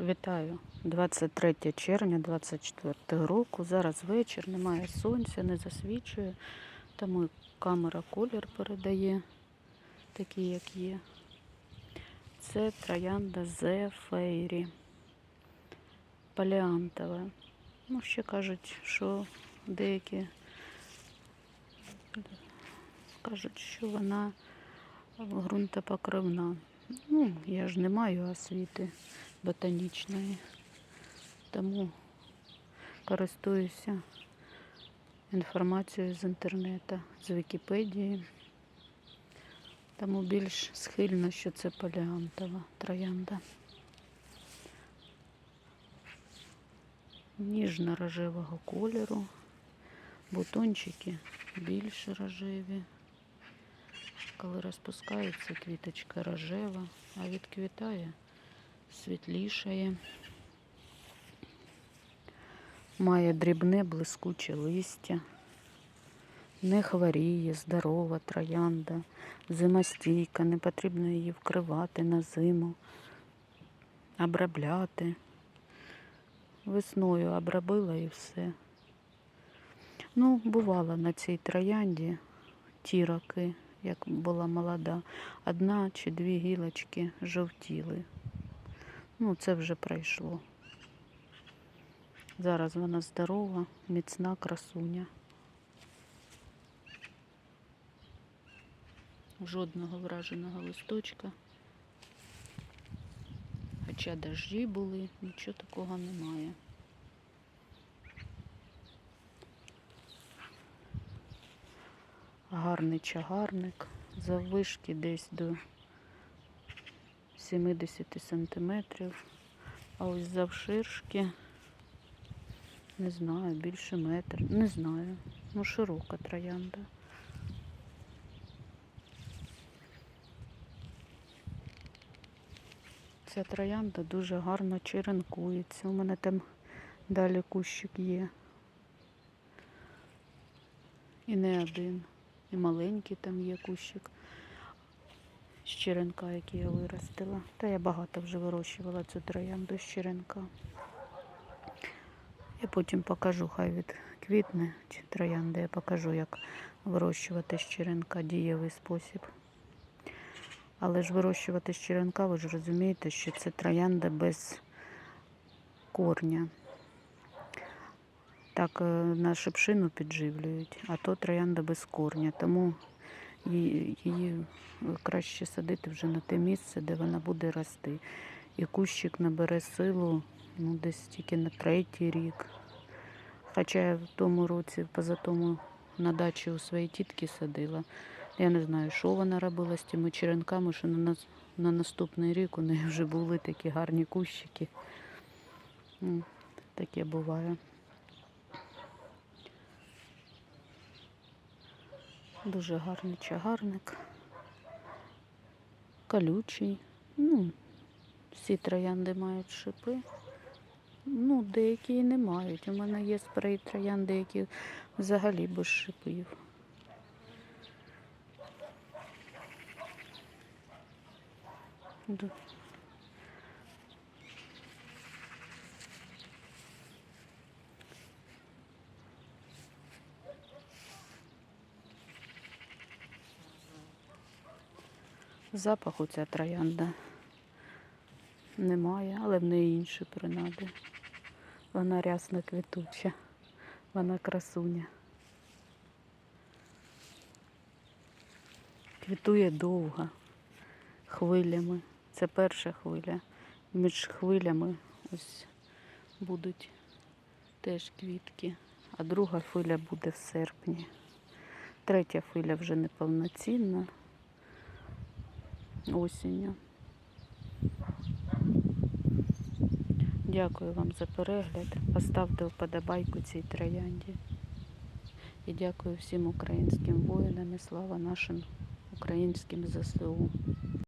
Вітаю! 23 червня 24 року. Зараз вечір, немає сонця, не засвічує, тому камера колір передає, такий, як є. Це троянда The Fairy. Палеантова. Ну, ще кажуть, що деякі кажуть, що вона ґрунтопокривна. Ну, я ж не маю освіти ботанічної, тому користуюся інформацією з інтернету, з Вікіпедії. Тому більш схильно, що це палеантова троянда. Ніжно-рожевого кольору. Бутончики більш рожеві. Коли розпускається квіточка рожева, а відквітає світлішає. Має дрібне блискуче листя. Не хворіє, здорова троянда, зимостійка, не потрібно її вкривати на зиму, обробляти. Весною обробила і все. Ну, бувала на цій троянді ті роки, як була молода, одна чи дві гілочки жовтіли. Ну, це вже пройшло. Зараз вона здорова, міцна красуня. Жодного враженого листочка. Хоча дожді були, нічого такого немає. Гарний чагарник, заввишки десь до 70 сантиметрів, а ось завширшки, не знаю, більше метр, не знаю. Ну, широка троянда. Ця троянда дуже гарно черенкується. У мене там далі кущик є. І не один. І маленький там є кущик з черенка, який я виростила. Та я багато вже вирощувала цю троянду з. Я потім покажу, хай від квітне чи троянди, я покажу, як вирощувати з черенка дієвий спосіб. Але ж вирощувати з черенка, ви ж розумієте, що це троянда без корня. Так е, на шипшину підживлюють, а то троянда без корня. Тому її, її краще садити вже на те місце, де вона буде рости. І кущик набере силу ну, десь тільки на третій рік. Хоча я в тому році, позатому на дачі у своїй тітки садила. Я не знаю, що вона робила з тими черенками, що на, на наступний рік у неї вже були такі гарні кущики. Таке буває. Дуже гарний чагарник. Колючий. Ну, всі троянди мають шипи. Ну, деякі не мають. У мене є спрей троянди, які взагалі без шипів. Запаху ця троянда немає, але в неї інші принади. Вона рясно квітуча, вона красуня. Квітує довго, хвилями. Це перша хвиля. Між хвилями ось будуть теж квітки, а друга хвиля буде в серпні. Третя хвиля вже неповноцінна осінню. Дякую вам за перегляд. Поставте вподобайку цій троянді. І дякую всім українським воїнам і слава нашим українським ЗСУ.